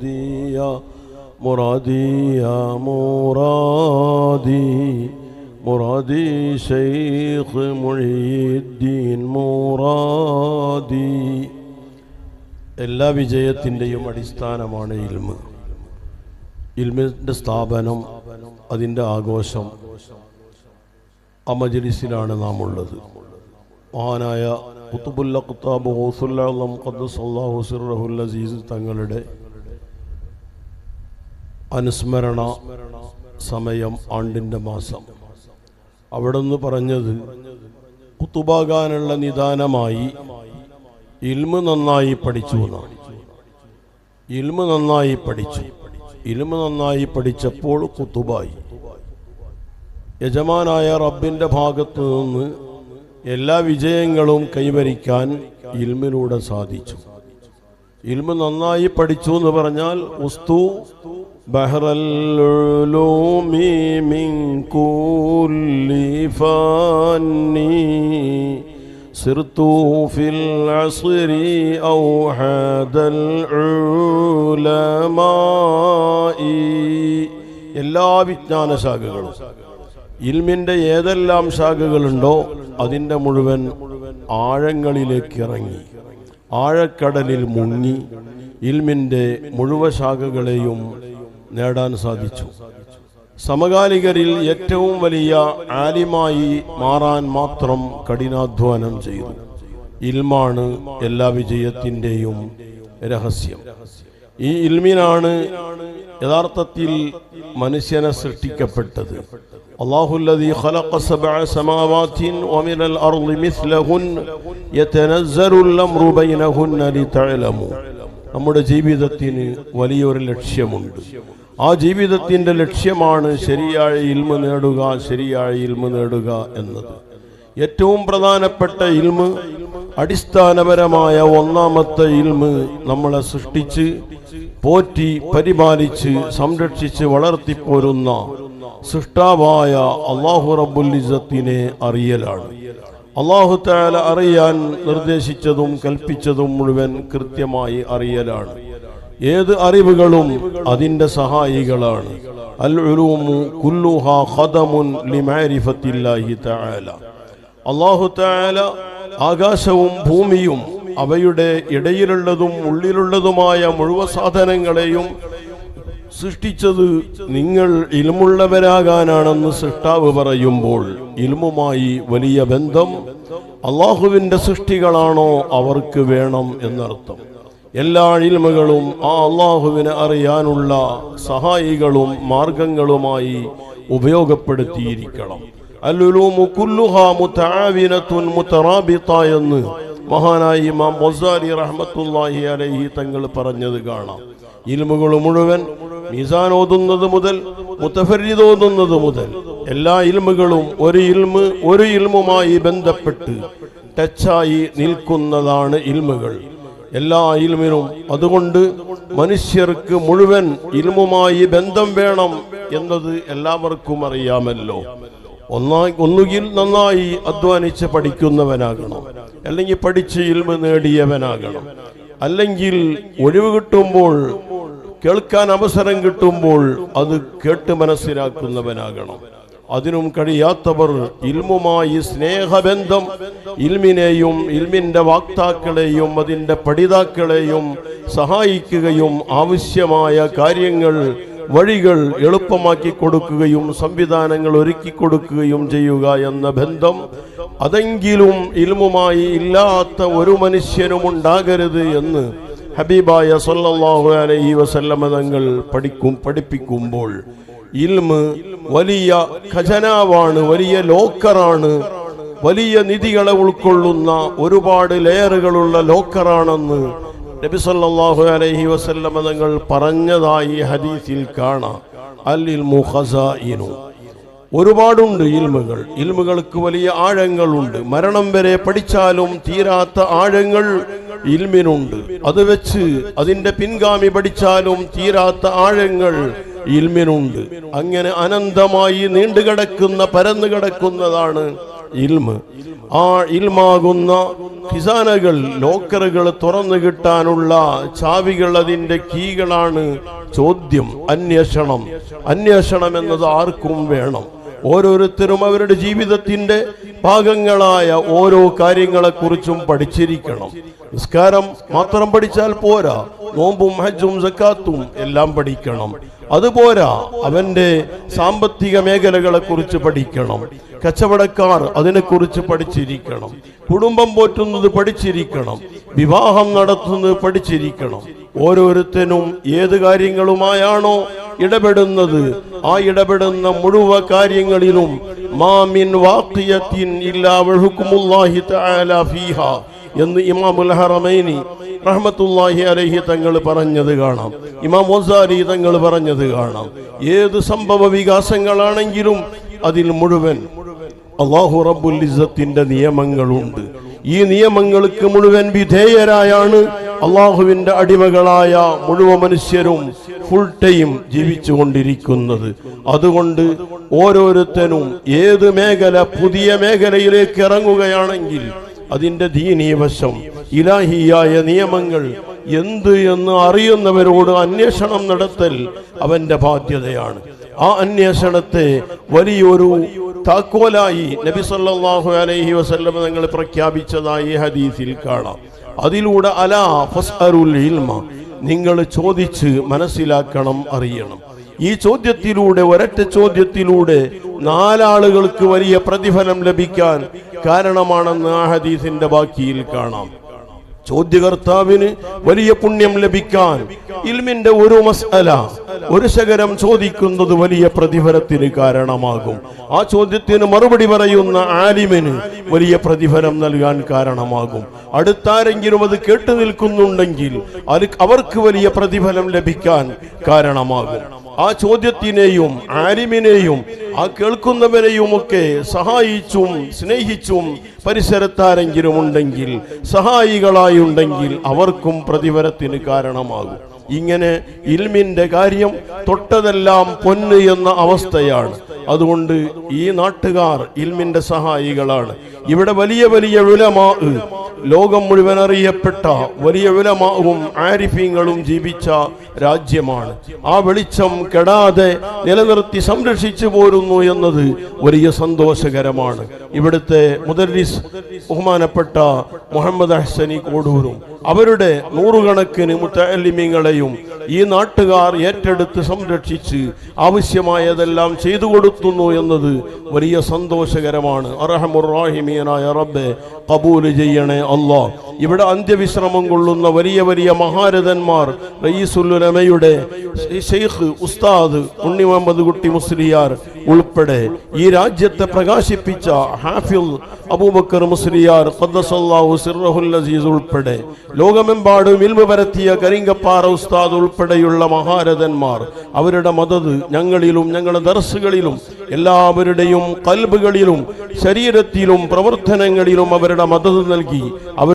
مرادي يا مرادي يا مرادي مرادي شيخ محي الدين مرادي എല്ലാ വിജയത്തിൻ്റെയും അടിസ്ഥാനമാണ് ഇൽമ ഇൽമിൻ്റെ സ്ഥാപനം അതിൻ്റെ ആഘോഷം ആ മജലിസിലാണ് നാം ഉള്ളത് മഹാനായ കുത്തുബുല്ല കുത്താബ് ഹൗസുല്ലാം ഖദ്ദസല്ലാഹു സിറഹുൽ അസീസ് തങ്ങളുടെ അനുസ്മരണ സമയം ആണ്ടിന്റെ മാസം. അവിടെ നിന്ന് പറഞ്ഞത് കുത്തുബാകാനുള്ള നിദാനമായി ഇൽമ് നന്നായി പഠിച്ചു എന്നാണ്. ഇൽമ് നന്നായി പഠിച്ചു. ഇൽമ് നന്നായി പഠിച്ചപ്പോൾ കുത്തുബായി. യജമാനായ റബ്ബിന്റെ ഭാഗത്തു നിന്ന് എല്ലാ വിജയങ്ങളും കൈവരിക്കാൻ ഇൽമിലൂടെ സാധിച്ചു. ഇൽമ് നന്നായി പഠിച്ചു എന്ന് പറഞ്ഞാൽ ഉസ്തു ബഹ്റൽ ഉലൂമി മിൻ കുല്ലി ഫന്നി صرت في العصر أوحد العلماء എല്ലാ വിജ്ഞാന ശാഖകളും ഇൽമിന്റെ ഏതെല്ലാം ശാഖകളുണ്ടോ അതിൻ്റെ മുഴുവൻ ആഴങ്ങളിലേക്ക് ഇറങ്ങി ആഴക്കടലിൽ മുങ്ങി ഇൽമിന്റെ മുഴുവൻ ശാഖകളെയും നേടാൻ സാധിച്ചു. സമകാലികരിൽ ഏറ്റവും വലിയ ആലിമായി മാറാൻ മാത്രം കഠിനാധ്വാനം ചെയ്തു. ഇൽമാണ് എല്ലാ വിജയത്തിന്റെയും രഹസ്യം. ഈ ഇൽമിനാണ് യഥാർത്ഥത്തിൽ മനുഷ്യനെ സൃഷ്ടിക്കപ്പെട്ടത്. അള്ളാഹുല്ലദീ ഖലഖ സബഅ സമാവാതിൻ വമിനൽ അർളി മിസ്ലഹുൻ يتنزل അംറു بينهن ലിതഅലമു. നമ്മുടെ ജീവിതത്തിന് വലിയൊരു ലക്ഷ്യമുണ്ട്. ആ ജീവിതത്തിന്റെ ലക്ഷ്യമാണ് ശരിയായ ഇൽമ നേടുക ശരിയായ ഇൽമ നേടുക എന്നത്. ഏറ്റവും പ്രധാനപ്പെട്ട ഇൽമ് അടിസ്ഥാനപരമായ ഒന്നാമത്തെ ഇൽമ് നമ്മളെ സൃഷ്ടിച്ച് പോറ്റി പരിപാലിച്ച് സംരക്ഷിച്ച് വളർത്തിപ്പോരുന്ന സൃഷ്ടാവായ അള്ളാഹു റബുല്ലിസത്തിനെ അറിയലാണ്. അള്ളാഹു താല അറിയാൻ നിർദ്ദേശിച്ചതും കൽപ്പിച്ചതും മുഴുവൻ കൃത്യമായി അറിയലാണ്. ഏത് അറിവുകളും അതിന്റെ സഹായികളാണ്. തആല. ആകാശവും ഭൂമിയും അവയുടെ ഇടയിലുള്ളതും ഉള്ളിലുള്ളതുമായ മുഴുവൻ സാധനങ്ങളെയും സൃഷ്ടിച്ചത് നിങ്ങൾ ഇൽമുള്ളവരാകാനാണെന്ന് സൃഷ്ടാവ് പറയുമ്പോൾ ഇൽമുമായി വലിയ ബന്ധം അള്ളാഹുവിന്റെ സൃഷ്ടികളാണോ അവർക്ക് വേണം എന്നർത്ഥം. എല്ലാ ഇൽമുകളും ആ അള്ളാഹുവിനെ അറിയാനുള്ള സഹായികളും മാർഗങ്ങളുമായി ഉപയോഗപ്പെടുത്തിയിരിക്കണം. എന്ന് മഹാനായി ഇമാം മൊസാരി റഹ്മത്തുള്ളാഹി അലൈഹി തങ്ങൾ പറഞ്ഞത് കാണാം. ഇൽമുകൾ മുഴുവൻ മീസാൻ ഓതുന്നത് മുതൽ മുത്തഫരീദ് ഓതുന്നത് മുതൽ എല്ലാ ഇൽമുകളും ഒരു ഇൽമ് ഒരു ഇൽമുമായി ബന്ധപ്പെട്ട് ടച്ചായി നിൽക്കുന്നതാണ് ഇൽമുകൾ. എല്ലാ ഇൽമിനും അതുകൊണ്ട് മനുഷ്യർക്ക് മുഴുവൻ ഇൽമുമായി ബന്ധം വേണം എന്നത് എല്ലാവർക്കും അറിയാമല്ലോ. ഒന്നായി ഒന്നുകിൽ നന്നായി അധ്വാനിച്ച് പഠിക്കുന്നവനാകണം അല്ലെങ്കിൽ പഠിച്ച് ഇൽമ നേടിയവനാകണം. അല്ലെങ്കിൽ ഒഴിവ് കിട്ടുമ്പോൾ കേൾക്കാൻ അവസരം കിട്ടുമ്പോൾ അത് കേട്ട് മനസ്സിലാക്കുന്നവനാകണം. അതിനും കഴിയാത്തവർ ഇൽമുമായി സ്നേഹബന്ധം ഇൽമിനെയും ഇൽമിന്റെ വാക്താക്കളെയും അതിന്റെ പഠിതാക്കളെയും സഹായിക്കുകയും ആവശ്യമായ കാര്യങ്ങൾ വഴികൾ എളുപ്പമാക്കി കൊടുക്കുകയും സംവിധാനങ്ങൾ ഒരുക്കി കൊടുക്കുകയും ചെയ്യുക എന്ന ബന്ധം അതെങ്കിലും ഇൽമുമായി ഇല്ലാത്ത ഒരു മനുഷ്യനും ഉണ്ടാകരുത് എന്ന് ഹബീബായ സല്ലാഹു അലൈഹി വസല്ലമ തങ്ങൾ പഠിക്കും പഠിപ്പിക്കുമ്പോൾ ഇൽമ് വലിയ ഖജനാവാണ് വലിയ ലോക്കറാണ്. വലിയ നിധികളെ ഉൾക്കൊള്ളുന്ന ഒരുപാട് ലെയറുകളുള്ള ലോക്കറാണെന്ന് നബി സല്ലല്ലാഹു അലൈഹി വസല്ലമ തങ്ങൾ പറഞ്ഞതായി ഹദീസിൽ കാണാം. അൽ ഇൽമു ഖസായിനു ഒരുപാടുണ്ട് ഇൽമുകൾ. ഇൽമുകൾക്ക് വലിയ ആഴങ്ങളുണ്ട്. മരണം വരെ പഠിച്ചാലും തീരാത്ത ആഴങ്ങൾ ഇൽമിനുണ്ട്. അത് വെച്ച് അതിന്റെ പിൻഗാമി പഠിച്ചാലും തീരാത്ത ആഴങ്ങൾ ഇൽമിനുണ്ട്. അങ്ങനെ അനന്തമായി നീണ്ടുകിടക്കുന്ന പരന്നു കിടക്കുന്നതാണ് ഇൽമ്. ആ ഇൽമാകുന്ന ഖിസാനകൾ ലോക്കറുകൾ തുറന്നു കിട്ടാനുള്ള ചാവികൾ അതിന്റെ കീകളാണ് ചോദ്യം അന്വേഷണം. അന്വേഷണം എന്നത് ആർക്കും വേണം. ഓരോരുത്തരും അവരുടെ ജീവിതത്തിന്റെ ഭാഗങ്ങളായ ഓരോ കാര്യങ്ങളെക്കുറിച്ചും പഠിച്ചിരിക്കണം. നിസ്കാരം മാത്രം പഠിച്ചാൽ പോരാ. നോമ്പും ഹജ്ജും സക്കാത്തും എല്ലാം പഠിക്കണം. അതുപോരാ അവന്റെ സാമ്പത്തിക മേഖലകളെ കുറിച്ച് പഠിക്കണം. കച്ചവടക്കാർ അതിനെക്കുറിച്ച് പഠിച്ചിരിക്കണം. കുടുംബം പോറ്റുന്നത് പഠിച്ചിരിക്കണം. വിവാഹം നടത്തുന്നത് പഠിച്ചിരിക്കണം. ഓരോരുത്തരും ഏത് കാര്യങ്ങളുമായാണോ ഇടപെടുന്നത്. ആ ഇടപെടുന്ന മുഴുവൻ കാര്യങ്ങളിലും മാമിൻ വാഖിയത്തിൻ ഇല്ലാ എന്ന് ഇമാമുൽ ഹറമൈനി റഹ്മത്തുല്ലാഹി അലഹി തങ്ങൾ പറഞ്ഞത് കാണാം. ഇമാം ഒസാരി തങ്ങൾ പറഞ്ഞത് കാണാം. ഏത് സംഭവ വികാസങ്ങളാണെങ്കിലും അതിൽ മുഴുവൻ അള്ളാഹു റബ്ബുൽ ഇസത്തിന്റെ നിയമങ്ങളുണ്ട്. ഈ നിയമങ്ങൾക്ക് മുഴുവൻ വിധേയരായാണ് അള്ളാഹുവിന്റെ അടിമകളായ മുഴുവൻ മനുഷ്യരും ഫുൾ ടൈം ജീവിച്ചു കൊണ്ടിരിക്കുന്നത് അതുകൊണ്ട് ഓരോരുത്തരും ഏത് മേഖല പുതിയ മേഖലയിലേക്ക് ഇറങ്ങുകയാണെങ്കിൽ അതിന്റെ ദീനീവശം ഇലാഹിയായ നിയമങ്ങൾ എന്ത് എന്ന് അറിയുന്നവരോട് അന്വേഷണം നടത്തൽ അവന്റെ ബാധ്യതയാണ്. ആ അന്വേഷണത്തെ വലിയൊരു താക്കോലായി നബി സല്ലാഹു അലൈഹി വസല്ലം നിങ്ങൾ പ്രഖ്യാപിച്ചതായി ഹദീസിൽ കാണാം. അതിലൂടെ അലാ ഫസ്അറുൽ ഇൽമ നിങ്ങൾ ചോദിച്ച് മനസ്സിലാക്കണം അറിയണം. ഈ ചോദ്യത്തിലൂടെ ഒരൊറ്റ ചോദ്യത്തിലൂടെ നാലാളുകൾക്ക് വലിയ പ്രതിഫലം ലഭിക്കാൻ കാരണമാണെന്ന് ആ ഹദീസിന്റെ ബാക്കിയിൽ കാണാം. ചോദ്യകർത്താവിന് വലിയ പുണ്യം ലഭിക്കാൻ ഇൽമിന്റെ ഒരു മസ്അല ഒരു ശകരം ചോദിക്കുന്നത് വലിയ പ്രതിഫലത്തിന് കാരണമാകും. ആ ചോദ്യത്തിന് മറുപടി പറയുന്ന ആലിമിന് വലിയ പ്രതിഫലം നൽകാൻ കാരണമാകും. അടുത്താരെങ്കിലും അത് കേട്ടു നിൽക്കുന്നുണ്ടെങ്കിൽ അവർക്ക് വലിയ പ്രതിഫലം ലഭിക്കാൻ കാരണമാകും. ആ ചോദ്യത്തിനെയും ആരിമിനെയും ആ കേൾക്കുന്നവരെയും ഒക്കെ സഹായിച്ചും സ്നേഹിച്ചും പരിസരത്താരെങ്കിലും ഉണ്ടെങ്കിൽ സഹായികളായി ഉണ്ടെങ്കിൽ അവർക്കും പ്രതിഫലത്തിന് കാരണമാകും. ഇങ്ങനെ ഇൽമിന്റെ കാര്യം തൊട്ടതെല്ലാം പൊന്ന് എന്ന അവസ്ഥയാണ്. അതുകൊണ്ട് ഈ നാട്ടുകാർ ഇൽമിന്റെ സഹായികളാണ്. ഇവിടെ വലിയ വലിയ വിലമാ ലോകം മുഴുവൻ അറിയപ്പെട്ട വലിയ വിലമാവും ആരിഫീങ്ങളും ജീവിച്ച രാജ്യമാണ്. ആ വെളിച്ചം കെടാതെ നിലനിർത്തി സംരക്ഷിച്ചു പോരുന്നു എന്നത് വലിയ സന്തോഷകരമാണ്. ഇവിടുത്തെ മുദരിസ് ബഹുമാനപ്പെട്ട മുഹമ്മദ് അഹ്സനി കോടൂരും അവരുടെ നൂറുകണക്കിന് മുത്തലിമിങ്ങളെയും ഈ നാട്ടുകാർ ഏറ്റെടുത്ത് സംരക്ഷിച്ച് ആവശ്യമായതെല്ലാം ചെയ്തു കൊടുത്തുന്നു എന്നത് വലിയ സന്തോഷകരമാണ്. അറഹമുറാഹിമീനായ റബ്ബെ കബൂൽ ചെയ്യണേ അല്ലാ ഇവിടെ അന്ത്യവിശ്രമം കൊള്ളുന്ന വലിയ വലിയ മഹാരഥന്മാർ റയീസുലുലമയുടെ ഷെയ്ഖ് ഉസ്താദ് ഉണ്ണി മുഹമ്മദ് കുട്ടി മുസ്ലിയാർ ഉൾപ്പെടെ ഈ രാജ്യത്തെ പ്രകാശിപ്പിച്ച ഹാഫിൽ അബൂബക്കർ മുസ്ലിയാർ അസീസ് ഉൾപ്പെടെ ലോകമെമ്പാടും ഇൽമ പരത്തിയ കരിങ്കപ്പാറ ഉസ്താദ് ഉൾപ്പെടെയുള്ള മഹാരഥന്മാർ അവരുടെ മദത് ഞങ്ങളിലും ഞങ്ങളുടെ ദർസുകളിലും എല്ലാവരുടെയും കൽബുകളിലും ശരീരത്തിലും പ്രവർത്തനങ്ങളിലും അവരുടെ മദത് നൽകി അവർ